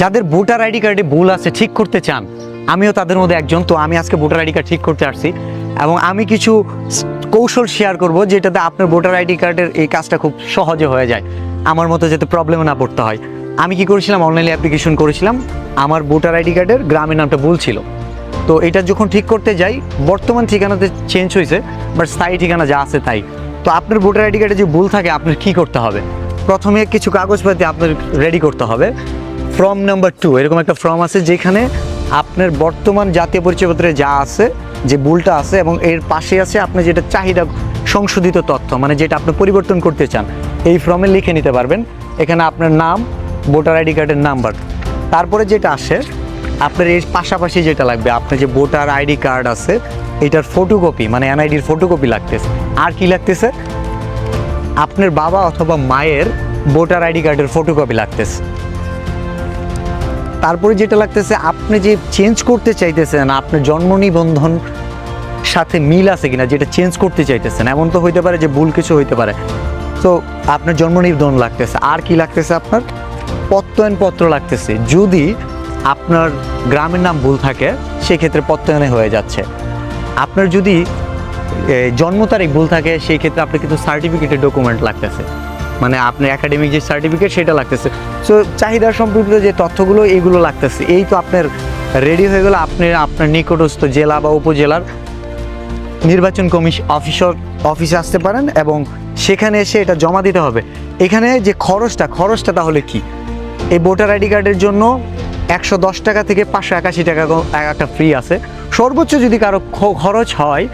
যাদের voter ID কার্ডে ভুল আছে ঠিক করতে চান, আমিও তাদের মধ্যে একজন, তো আমি আজকে ভোটার আইডি কার্ড ঠিক করতে আসছি। এবং আমি কিছু কৌশল শেয়ার করব যেটাতে আপনার ভোটার আইডি কার্ডের এই কাজটা খুব সহজে হয়ে যায়। আমার মতো যাতে প্রবলেমে না পড়তে হয়। আমি কি করেছিলাম? অনলাইনে অ্যাপ্লিকেশন করেছিলাম। আমার ভোটার আইডি কার্ডের গ্রামের নামটা ভুল ছিল। তো এটা যখন ঠিক করতে যাই, বর্তমান ঠিকানাতে চেঞ্জ হয়েছে বাট স্থায়ী ঠিকানা যা আছে তাই। তো আপনার ভোটার আইডি কার্ডে যে ভুল থাকে, আপনার কি করতে হবে? প্রথমে কিছু কাগজপাতি আপনার রেডি করতে হবে। ফর্ম নাম্বার টু এরকম একটা ফর্ম আছে যেখানে আপনার বর্তমান জাতীয় পরিচয়পত্রে যা আছে, যে ভুলটা আছে এবং এর পাশে আছে আপনি যেটা চাহিদা সংশোধিত তথ্য মানে যেটা আপনি পরিবর্তন করতে চান, এই ফর্মে লিখে নিতে পারবেন। এখানে আপনার নাম, ভোটার আইডি কার্ডের নাম্বার তারপরে যেটা আসে, আপনার এর পাশাপাশি যেটা লাগবে, আপনার যে ভোটার আইডি কার্ড আছে, এটার ফটোকপি মানে এনআইডির ফটোকপি লাগতেছে। আর কি লাগতেছে? আপনার বাবা অথবা মায়ের ভোটার আইডি কার্ডের ফটোকপি লাগতেছে। তারপরে যেটা লাগতেছে, আপনি যে চেঞ্জ করতে চাইতেছেন, আপনার জন্ম নিবন্ধন সাথে মিল আছে কিনা, যেটা চেঞ্জ করতে চাইতেছেন, এমন তো হইতে পারে যে ভুল কিছু হইতে পারে। তো আপনার জন্ম নিবন্ধন লাগতেছে, আর কি লাগতেছে আপনার? প্রত্যয়নপত্র লাগতেছে। যদি আপনার গ্রামের নাম ভুল থাকে, সেক্ষেত্রে প্রত্যয়নে হয়ে যাচ্ছে। আপনার যদি জন্ম তারিখ ভুল থাকে সেই ক্ষেত্রে আপনার কিন্তু সার্টিফিকেটের ডকুমেন্ট লাগতেছে। মানে আপনার একাডেমিক যে সার্টিফিকেট সেটা লাগতেছে। সো চাহিদা সম্পর্কিত যে তথ্যগুলো, এইগুলো লাগতেছে। এই তো আপনার রেডি হয়ে গেলে আপনি আপনার নিকটস্থ জেলা বা উপজেলার নির্বাচন কমিশন অফিসর অফিসে আসতে পারেন এবং সেখানে এসে এটা জমা দিতে হবে। এখানে যে খরচটা খরচটা তাহলে কি? এই ভোটার আইডি কার্ডের জন্য একশো দশ টাকা থেকে পাঁচশো একাশি টাকা একটা ফ্রি আছে। সর্বোচ্চ যদি কারও খরচ হয়,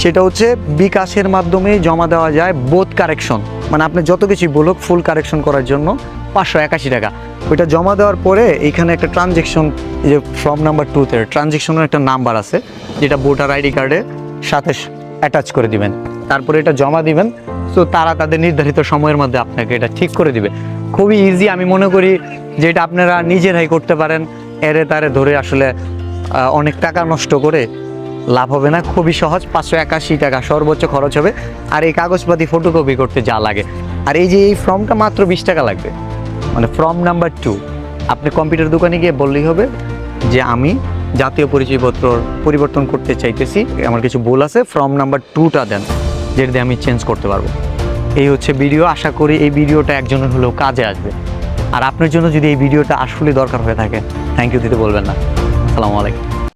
সেটা হচ্ছে বিকাশের মাধ্যমে জমা দেওয়া যায় বোধ কারেকশন মানে আপনি যত কিছু বলুক ফুল কারেকশন করার জন্য পাঁচশো একাশি টাকা। ওইটা জমা দেওয়ার পরে এখানে একটা ট্রানজেকশন যে ফর্ম নাম্বার টুতে ট্রানজেকশনের একটা নাম্বার আছে, যেটা ভোটার আইডি কার্ডে সাথে অ্যাটাচ করে দিবেন। তারপরে এটা জমা দিবেন। তো তারা তাদের নির্ধারিত সময়ের মধ্যে আপনাকে এটা ঠিক করে দিবে। খুবই ইজি আমি মনে করি যে এটা আপনারা নিজেরাই করতে পারেন, এরে তারে ধরে আসলে অনেক টাকা নষ্ট করে লাভ হবে না, খুবই সহজ, পাঁচশো একাশি টাকা সর্বোচ্চ খরচ হবে। আর এই কাগজপাতি ফটোকপি করতে যা লাগে। আর এই যে এই ফর্মটা মাত্র বিশ টাকা লাগবে। মানে ফর্ম নাম্বার টু আপনি কম্পিউটার দোকানে গিয়ে বললেই হবে যে আমি জাতীয় পরিচয়পত্র পরিবর্তন করতে চাইতেছি, আমার কিছু ভুল আছে, ফর্ম নাম্বার টুটা দেন, যেটা দিয়ে আমি চেঞ্জ করতে পারব। এই হচ্ছে ভিডিও আশা করি এই ভিডিওটা একজনের হলেও কাজে আসবে। আর আপনার জন্য যদি এই ভিডিওটা আসলে দরকার হয়ে থাকে থ্যাংক ইউ দিতে বলবেন না। আসসালামু আলাইকুম।